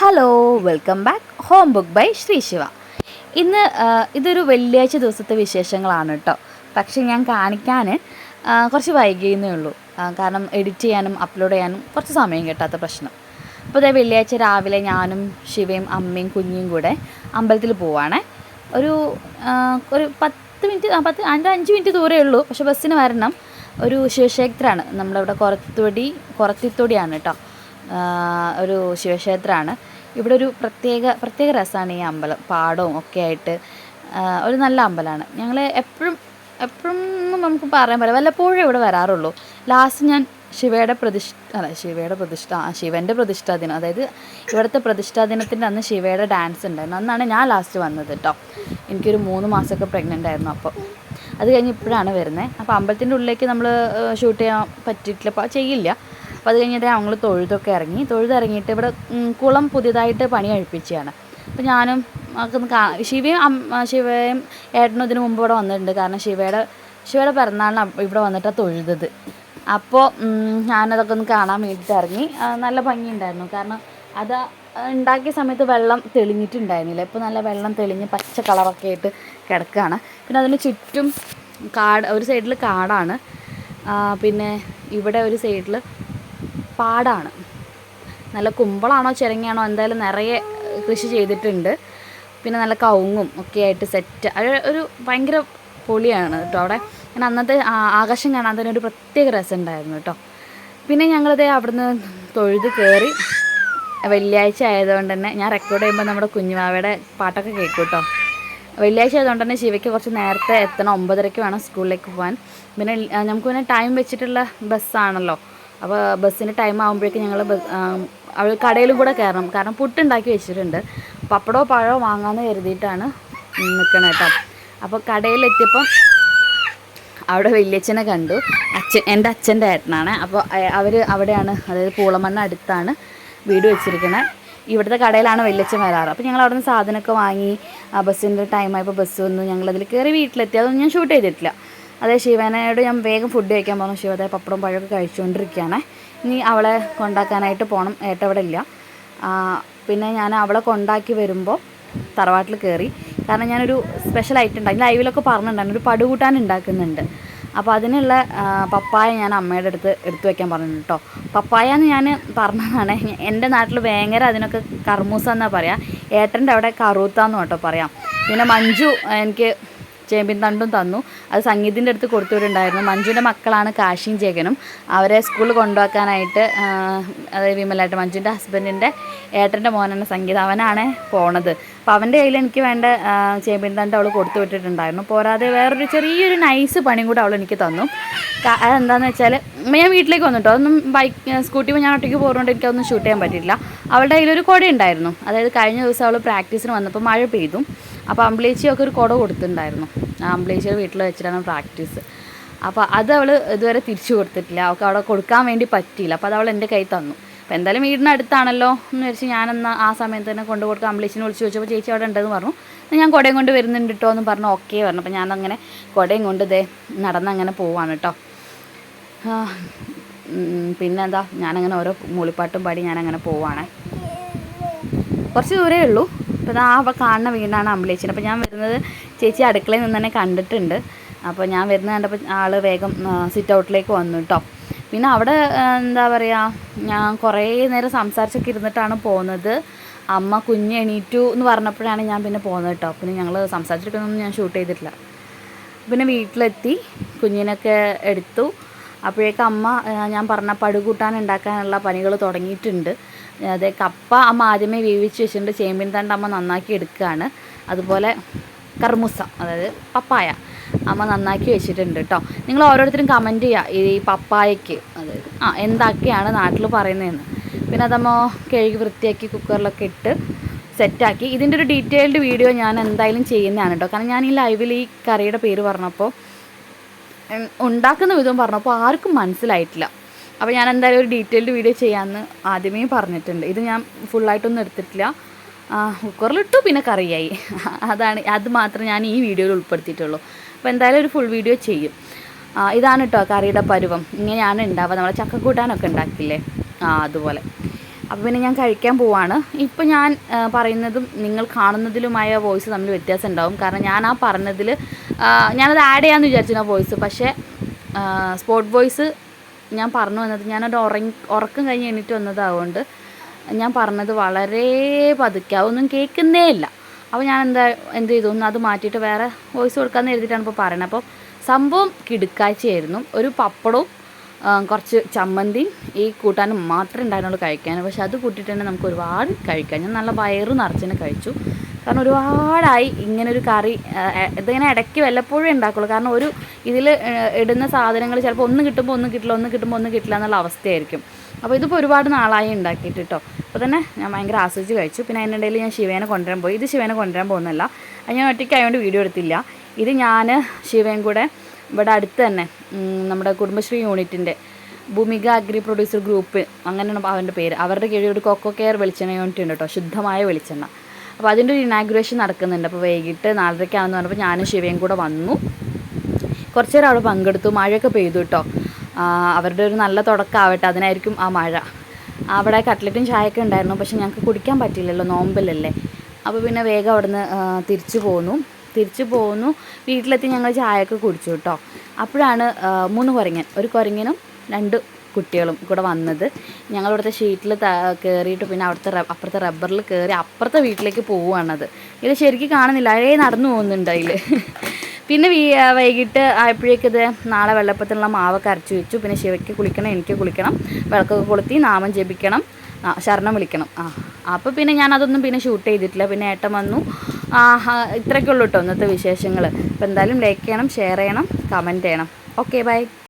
Hello welcome back home book by Sri Siva ഇന്ന് ഇതൊരു വെള്ളിയാഴ്ച ദിവസത്തെ വിശേഷങ്ങളാണ് കേട്ടോ പക്ഷേ ഞാൻ കാണിക്കാൻ കുറച്ച് വൈകിയെന്നേ ഉള്ളൂ. കാരണം എഡിറ്റ് ചെയ്യാനും അപ്ലോഡ് ചെയ്യാനും കുറച്ച് സമയം കിട്ടാത്ത പ്രശ്നം. അപ്പോൾ ഇതേ വെള്ളിയാഴ്ച രാവിലെ ഞാനും ശിവയും അമ്മയും കുഞ്ഞും കൂടെ അമ്പലത്തിൽ പോവാണേ. ഒരു ഒരു പത്ത് മിനിറ്റ് പത്ത് അതിന്റെ അഞ്ച് മിനിറ്റ് ദൂരമേ ഉള്ളൂ. പക്ഷേ ബസ്സിന് വരണം. ഒരു ശിവക്ഷേത്രമാണ്. നമ്മളിവിടെ കുറത്തുവടി കുറത്തിത്തൊടിയാണ് കേട്ടോ ഒരു ശിവക്ഷേത്രമാണ്. ഇവിടെ ഒരു പ്രത്യേക പ്രത്യേക രസമാണ് ഈ അമ്പലം. പാടവും ഒക്കെ ആയിട്ട് ഒരു നല്ല അമ്പലമാണ്. ഞങ്ങൾ എപ്പോഴും എപ്പോഴും നമുക്ക് പറയാൻ പറ്റില്ല. വല്ലപ്പോഴും ഇവിടെ വരാറുള്ളൂ. ലാസ്റ്റ് ഞാൻ ശിവയുടെ പ്രതിഷ്ഠ അല്ല ശിവയുടെ പ്രതിഷ്ഠ ആ ശിവന്റെ പ്രതിഷ്ഠാ ദിനം. അതായത് ഇവിടുത്തെ പ്രതിഷ്ഠാ ദിനത്തിന്റെ അന്ന് ശിവയുടെ ഡാൻസ് ഉണ്ടായിരുന്നു. അന്നാണ് ഞാൻ ലാസ്റ്റ് വന്നത് കേട്ടോ എനിക്കൊരു മൂന്ന് മാസമൊക്കെ പ്രഗ്നന്റ് ആയിരുന്നു അപ്പോൾ അത് കഴിഞ്ഞ് ഇപ്പോഴാണ് വരുന്നത് അപ്പോൾ അമ്പലത്തിന്റെ ഉള്ളിലേക്ക് നമ്മൾ ഷൂട്ട് ചെയ്യാൻ പറ്റിയിട്ടില്ല. അപ്പോൾ ചെയ്യില്ല. അപ്പോൾ അത് കഴിഞ്ഞിട്ട് ഞങ്ങൾ തൊഴുതൊക്കെ ഇറങ്ങി. തൊഴുതിറങ്ങിയിട്ട് ഇവിടെ കുളം പുതിയതായിട്ട് പണി കഴിപ്പിച്ചതാണ്. അപ്പോൾ ഞാനും ഒക്കെ ശിവയും ശിവയും ഏട്ടനും ഇതിന് മുമ്പ് ഇവിടെ വന്നിട്ടുണ്ട്. കാരണം ശിവയുടെ ശിവയുടെ പിറന്നാളിന് ഇവിടെ വന്നിട്ടാണ് തൊഴുതത്. അപ്പോൾ ഞാനതൊക്കെ ഒന്ന് കാണാൻ വേണ്ടിയിട്ട് ഇറങ്ങി. നല്ല ഭംഗിയുണ്ടായിരുന്നു. കാരണം അത് ഉണ്ടാക്കിയ സമയത്ത് വെള്ളം തെളിഞ്ഞിട്ടുണ്ടായിരുന്നില്ല. ഇപ്പോൾ നല്ല വെള്ളം തെളിഞ്ഞ് പച്ച കളറൊക്കെ ആയിട്ട് കിടക്കുകയാണ് പിന്നെ അതിന് ചുറ്റും കാട് ഒരു സൈഡിൽ കാടാണ്. പിന്നെ ഇവിടെ ഒരു സൈഡിൽ പാടാണ്. നല്ല കുമ്പളാണോ ചിരങ്ങയാണോ എന്തായാലും നിറയെ കൃഷി ചെയ്തിട്ടുണ്ട്. പിന്നെ നല്ല കവുങ്ങും ഒക്കെ ആയിട്ട് സെറ്റ് അത് ഒരു ഭയങ്കര പൊളിയാണ് കേട്ടോ അവിടെ. ഞാൻ അന്നത്തെ ആകാശം കാണാൻ തന്നെ ഒരു പ്രത്യേക രസം ഉണ്ടായിരുന്നു കേട്ടോ. പിന്നെ ഞങ്ങളിത് അവിടുന്ന് തൊഴുത് കയറി വെള്ളിയാഴ്ച ആയതുകൊണ്ട് തന്നെ ഞാൻ റെക്കോർഡ് ചെയ്യുമ്പോൾ നമ്മുടെ കുഞ്ഞുമാവയുടെ പാട്ടൊക്കെ കേൾക്കും കേട്ടോ. വെള്ളിയാഴ്ച ആയതുകൊണ്ട് തന്നെ ശിവയ്ക്ക് കുറച്ച് നേരത്തെ എത്തണം ഒമ്പതരയ്ക്ക് വേണം സ്കൂളിലേക്ക് പോകാൻ പിന്നെ നമുക്ക് പിന്നെ ടൈം വെച്ചിട്ടുള്ള ബസ്സാണല്ലോ അപ്പോൾ ബസ്സിന്റെ ടൈം ആകുമ്പോഴേക്കും ഞങ്ങൾ അവൾ കടയിലും കൂടെ കയറണം കാരണം പുട്ടുണ്ടാക്കി വെച്ചിട്ടുണ്ട്. പപ്പടോ പഴമോ വാങ്ങാമെന്ന് കരുതിയിട്ടാണ് നിൽക്കണം കേട്ടോ അപ്പോൾ കടയിലെത്തിയപ്പം അവിടെ വലിയച്ഛനെ കണ്ടു. അച്ഛൻ എന്റെ അച്ഛന്റെ ഏട്ടനാണ്. അപ്പോൾ അവർ അവിടെയാണ് അതായത് പൂളമണ്ണ അടുത്താണ് വീട് വെച്ചിരിക്കുന്നത് ഇവിടുത്തെ കടയിലാണ് വലിയച്ഛൻ വരാറ്. അപ്പോൾ ഞങ്ങൾ അവിടെ നിന്ന് സാധനമൊക്കെ വാങ്ങി ആ ബസ്സിന്റെ ടൈമായപ്പോൾ ബസ് വന്നു. ഞങ്ങളതിൽ കയറി വീട്ടിലെത്തി. അതൊന്നും ഞാൻ ഷൂട്ട് ചെയ്തിട്ടില്ല. അതേ ശിവനയോട് ഞാൻ വേഗം ഫുഡ് കഴിക്കാൻ പറഞ്ഞു ശിവ പപ്പടം പഴമൊക്കെ കഴിച്ചുകൊണ്ടിരിക്കുകയാണ്. ഇനി അവളെ കൊണ്ടാക്കാനായിട്ട് പോകണം ഏട്ട ഇവിടെ ഇല്ല. പിന്നെ ഞാൻ അവളെ കൊണ്ടാക്കി വരുമ്പോൾ തറവാട്ടിൽ കയറി കാരണം ഞാനൊരു സ്പെഷ്യൽ ഐറ്റം ഉണ്ടായി ലൈവിലൊക്കെ പറഞ്ഞിട്ടുണ്ടായിരുന്നു. ഒരു പടുകൂട്ടാൻ ഉണ്ടാക്കുന്നുണ്ട്. അപ്പോൾ അതിനുള്ള പപ്പായ ഞാൻ അമ്മയുടെ അടുത്ത് എടുത്തു വയ്ക്കാൻ പറഞ്ഞു കേട്ടോ പപ്പായ എന്ന് ഞാൻ പറഞ്ഞതാണ്. എന്റെ നാട്ടിൽ ഭയങ്കര അതിനൊക്കെ കർമൂസ എന്നാണ് പറയുക ഏട്ടന്റെ അവിടെ കറൂത്താന്ന് കേട്ടോ പറയാം. പിന്നെ മഞ്ജു എനിക്ക് ചേമ്പിൻ തണ്ടും തന്നു. അത് സംഗീതിന്റെ അടുത്ത് കൊടുത്തുവിട്ടുണ്ടായിരുന്നു മഞ്ജുവിന്റെ മക്കളാണ് കാശിയും ജഗനും അവരെ സ്കൂളിൽ കൊണ്ടുപോക്കാനായിട്ട് അതായത് വിമലായിട്ട് മഞ്ജുവിന്റെ ഹസ്ബൻഡിന്റെ ഏട്ടന്റെ മോനാണ് സംഗീത. അവനാണ് പോണത്. അപ്പോൾ അവന്റെ കയ്യിൽ എനിക്ക് വേണ്ട ചേമ്പിൻ തണ്ട് അവൾ കൊടുത്തു വിട്ടിട്ടുണ്ടായിരുന്നു. പോരാതെ വേറൊരു ചെറിയൊരു നൈസ് പണിയും കൂടെ അവൾ എനിക്ക് തന്നു. അതെന്താണെന്ന് വെച്ചാൽ ഞാൻ വീട്ടിലേക്ക് വന്നിട്ടോ? അതൊന്നും ബൈക്ക് സ്കൂട്ടി ഞാൻ ഒറ്റയ്ക്ക് പോകുന്നതുകൊണ്ട് എനിക്കതൊന്നും ഷൂട്ട് ചെയ്യാൻ പറ്റിയില്ല അവളുടെ കയ്യിലൊരു കുട ഉണ്ടായിരുന്നു. അതായത് കഴിഞ്ഞ ദിവസം അവൾ പ്രാക്ടീസിന് വന്നപ്പോൾ മഴ പെയ്തു. അപ്പോൾ അമ്പിളേച്ചിയൊക്കെ ഒരു കുട കൊടുത്തിട്ടുണ്ടായിരുന്നു. അമ്പിളേച്ചിയുടെ വീട്ടിൽ വെച്ചിട്ടാണ് പ്രാക്ടീസ് അപ്പോൾ അത് അവൾ ഇതുവരെ തിരിച്ചു കൊടുത്തിട്ടില്ല. അവൾക്ക് അവിടെ കൊടുക്കാൻ വേണ്ടി പറ്റിയില്ല. അപ്പോൾ അത് അവൾ എന്റെ കയ്യിൽ തന്നു. അപ്പോൾ എന്തായാലും വീടിനടുത്താണല്ലോ എന്ന് വെച്ച് ഞാനെന്നാൽ ആ സമയത്ത് തന്നെ കൊണ്ടു കൊടുക്കാൻ അമ്പിളേച്ചിനെ വിളിച്ച് ചോദിച്ചപ്പോൾ ചേച്ചി അവിടെ ഉണ്ടെന്ന് പറഞ്ഞു. ഞാൻ കുടയും കൊണ്ട് വരുന്നുണ്ട് കേട്ടോ എന്ന് പറഞ്ഞു. ഓക്കെ പറഞ്ഞു. അപ്പോൾ ഞാനങ്ങനെ കുടയും കൊണ്ട് ഇതേ നടന്നങ്ങനെ പോവാണ് കേട്ടോ പിന്നെന്താ? ഞാനങ്ങനെ ഓരോ മൂളിപ്പാട്ടും പാടി ഞാനങ്ങനെ പോവാണ്. കുറച്ച് ദൂരേ ഉള്ളൂ. അപ്പോൾ ആ അവിടെ കാണുന്ന വീടാണ് അമ്പലേച്ചിന് അപ്പോൾ ഞാൻ വരുന്നത് ചേച്ചി അടുക്കളയിൽ നിന്ന് തന്നെ കണ്ടിട്ടുണ്ട്. അപ്പോൾ ഞാൻ വരുന്നത് കണ്ടപ്പോൾ ആൾ വേഗം സിറ്റ് ഔട്ടിലേക്ക് വന്നു കേട്ടോ പിന്നെ അവിടെ എന്താ പറയുക ഞാൻ കുറേ നേരം സംസാരിച്ചൊക്കെ ഇരുന്നിട്ടാണ് പോകുന്നത് അമ്മ കുഞ്ഞ് എണീറ്റു എന്ന് പറഞ്ഞപ്പോഴാണ് ഞാൻ പിന്നെ പോകുന്നത് കേട്ടോ പിന്നെ ഞങ്ങൾ സംസാരിച്ചിട്ടൊന്നും ഞാൻ ഷൂട്ട് ചെയ്തിട്ടില്ല. പിന്നെ വീട്ടിലെത്തി കുഞ്ഞിനൊക്കെ എടുത്തു. അപ്പോഴേക്കും അമ്മ ഞാൻ പറഞ്ഞ പടുകൂട്ടാൻ ഉണ്ടാക്കാനുള്ള പണികൾ തുടങ്ങിയിട്ടുണ്ട്. അതെ കപ്പ അമ്മ ആദ്യമേ വേവിച്ച് വെച്ചിട്ടുണ്ട്. ചേമ്പിൻ തണ്ട് അമ്മ നന്നാക്കി എടുക്കുകയാണ്. അതുപോലെ കർമുസ അതായത് പപ്പായ. അമ്മ നന്നാക്കി വെച്ചിട്ടുണ്ട് കേട്ടോ നിങ്ങൾ ഓരോരുത്തരും കമന്റ് ചെയ്യുക ഈ പപ്പായയ്ക്ക്. അത് ആ എന്തൊക്കെയാണ് നാട്ടിൽ പറയുന്നതെന്ന്. പിന്നെ അതമ്മ കഴുകി വൃത്തിയാക്കി കുക്കറിലൊക്കെ ഇട്ട് സെറ്റാക്കി. ഇതിന്റെ ഒരു ഡീറ്റെയിൽഡ് വീഡിയോ ഞാൻ എന്തായാലും ചെയ്യുന്നതാണ് കേട്ടോ കാരണം ഞാൻ ഈ ലൈവിൽ ഈ കറിയുടെ പേര് പറഞ്ഞപ്പോൾ ഉണ്ടാക്കുന്ന വിധം പറഞ്ഞപ്പോൾ ആർക്കും മനസ്സിലായിട്ടില്ല. അപ്പോൾ ഞാൻ എന്തായാലും ഒരു ഡീറ്റെയിൽഡ് വീഡിയോ ചെയ്യാമെന്ന് ആദ്യമേ പറഞ്ഞിട്ടുണ്ട്. ഇത് ഞാൻ ഫുള്ളായിട്ടൊന്നും എടുത്തിട്ടില്ല. കുക്കറിലിട്ടു പിന്നെ കറിയായി. അതാണ് അത് മാത്രം ഞാൻ ഈ വീഡിയോയിൽ ഉൾപ്പെടുത്തിയിട്ടുള്ളൂ. അപ്പോൾ എന്തായാലും ഒരു ഫുൾ വീഡിയോ ചെയ്യും. ഇതാണ് കേട്ടോ കറിയുടെ പരുവം. ഇങ്ങനെയാണ് ഉണ്ടാവുക നമ്മൾ ചക്കക്കൂട്ടാനൊക്കെ ഉണ്ടാക്കില്ലേ ആ അതുപോലെ. അപ്പോൾ പിന്നെ ഞാൻ കഴിക്കാൻ പോവാണ്. ഇപ്പോൾ ഞാൻ പറയുന്നതും നിങ്ങൾ കാണുന്നതിലുമായ വോയിസ് തമ്മിൽ വ്യത്യാസം ഉണ്ടാവും കാരണം ഞാൻ ആ പറഞ്ഞതിൽ ഞാനത് ആഡ് ചെയ്യാമെന്ന് വിചാരിച്ചു ആ വോയിസ് പക്ഷേ സ്പോട്ട് വോയിസ് ഞാൻ പറഞ്ഞു വന്നത് ഞാനൊരു ഉറങ്ങി ഉറക്കം കഴിഞ്ഞ് എണീറ്റ് വന്നതാകൊണ്ട് ഞാൻ പറഞ്ഞത് വളരെ പതുക്കെ അതൊന്നും കേൾക്കുന്നേ ഇല്ല. അപ്പോൾ ഞാൻ എന്താ എന്ത് ചെയ്തു? ഒന്ന് അത് മാറ്റിയിട്ട് വേറെ വോയിസ് കൊടുക്കാമെന്ന് എഴുതിയിട്ടാണ് ഇപ്പോൾ പറയുന്നത് അപ്പോൾ സംഭവം കിടുക്കാഴ്ചയായിരുന്നു. ഒരു പപ്പടവും കുറച്ച് ചമ്മന്തിയും ഈ കൂട്ടാനും മാത്രമേ ഉണ്ടായിരുന്നുള്ളൂ കഴിക്കാൻ. പക്ഷെ അത് കൂട്ടിയിട്ട് തന്നെ നമുക്ക് ഒരുപാട് കഴിക്കാം. ഞാൻ നല്ല വയറ് നിറച്ചിനെ കഴിച്ചു. കാരണം ഒരുപാടായി ഇങ്ങനൊരു കറി ഇതിങ്ങനെ ഇടയ്ക്ക് വല്ലപ്പോഴും ഉണ്ടാക്കുള്ളൂ. കാരണം ഒരു ഇതിൽ ഇടുന്ന സാധനങ്ങൾ ചിലപ്പോൾ ഒന്ന് കിട്ടുമ്പോൾ ഒന്ന് കിട്ടില്ല ഒന്ന് കിട്ടുമ്പോൾ ഒന്ന് കിട്ടില്ല എന്നുള്ള അവസ്ഥയായിരിക്കും. അപ്പോൾ ഇതിപ്പോൾ ഒരുപാട് നാളായി ഉണ്ടാക്കിയിട്ട് കേട്ടോ അപ്പോൾ തന്നെ ഞാൻ ഭയങ്കര ആസ്വദിച്ച് കഴിച്ചു. പിന്നെ അതിന്റെ ഇടയിൽ ഞാൻ ശിവേനെ കൊണ്ടുവരാൻ പോയി. ഇത് ശിവേനെ കൊണ്ടുവരാൻ പോകുന്നല്ല അത് ഞാൻ ഒറ്റയ്ക്ക് അതുകൊണ്ട് വീഡിയോ എടുത്തില്ല. ഇത് ഞാൻ ശിവയും കൂടെ ഇവിടെ അടുത്ത് തന്നെ നമ്മുടെ കുടുംബശ്രീ യൂണിറ്റിന്റെ ഭൂമിക അഗ്രി പ്രൊഡ്യൂസർ ഗ്രൂപ്പ് അങ്ങനെയാണ് അവന്റെ പേര്. അവരുടെ കീഴിൽ ഒരു കൊക്കോ കെയർ വെളിച്ചെണ്ണ യൂണിറ്റ് ഉണ്ട് കേട്ടോ ശുദ്ധമായ വെളിച്ചെണ്ണ. അപ്പോൾ അതിന്റെ ഒരു ഇനാഗുറേഷൻ നടക്കുന്നുണ്ട്. അപ്പോൾ വൈകിട്ട് നാലരയ്ക്കാണെന്ന് പറഞ്ഞപ്പോൾ ഞാനും ശിവയും കൂടെ വന്നു. കുറച്ച് നേരം അവിടെ പങ്കെടുത്തു. മഴയൊക്കെ പെയ്തു കേട്ടോ. അവരുടെ ഒരു നല്ല തുടക്കമാവട്ടെ. അതിനായിരിക്കും ആ മഴ. അവിടെ കട്ട്ലറ്റും ചായയൊക്കെ ഉണ്ടായിരുന്നു. പക്ഷെ ഞങ്ങൾക്ക് കുടിക്കാൻ പറ്റില്ലല്ലോ നോമ്പലല്ലേ അപ്പോൾ പിന്നെ വേഗം അവിടുന്ന് തിരിച്ചു പോന്നു. തിരിച്ചു പോന്നു. വീട്ടിലെത്തി ഞങ്ങൾ ചായയൊക്കെ കുടിച്ചു കേട്ടോ. അപ്പോഴാണ് മൂന്ന് കുരങ്ങൻ. ഒരു കുരങ്ങനും രണ്ട് കുട്ടികളും കൂടെ വന്നത്. ഞങ്ങളിവിടുത്തെ ഷീറ്റിൽ കയറിയിട്ട് പിന്നെ അവിടുത്തെ അപ്പുറത്തെ റബ്ബറിൽ കയറി അപ്പുറത്തെ വീട്ടിലേക്ക് പോവുകയാണത്. ഇത് ശരിക്കും കാണുന്നില്ല. അഴേ നടന്നു പോകുന്നുണ്ട് അതിൽ പിന്നെ വൈകിട്ട് ആയപ്പോഴേക്കത് നാളെ വെള്ളപ്പത്തിനുള്ള മാവൊക്കെ അരച്ചു വെച്ചു. പിന്നെ ശിവയ്ക്ക് കുളിക്കണം എനിക്ക് കുളിക്കണം വിളക്കൊക്കെ കൊളുത്തി നാമം ജപിക്കണം ശരണം വിളിക്കണം. ആ അപ്പോൾ പിന്നെ ഞാൻ അതൊന്നും പിന്നെ ഷൂട്ട് ചെയ്തിട്ടില്ല. പിന്നെ ഏട്ടൻ വന്നു. ഇത്രയൊക്കെ ഉള്ളൂ കേട്ടോ ഇന്നത്തെ വിശേഷങ്ങൾ അപ്പോൾ എന്തായാലും ലൈക്ക് ചെയ്യണം ഷെയർ ചെയ്യണം കമന്റ് ചെയ്യണം. Okay bye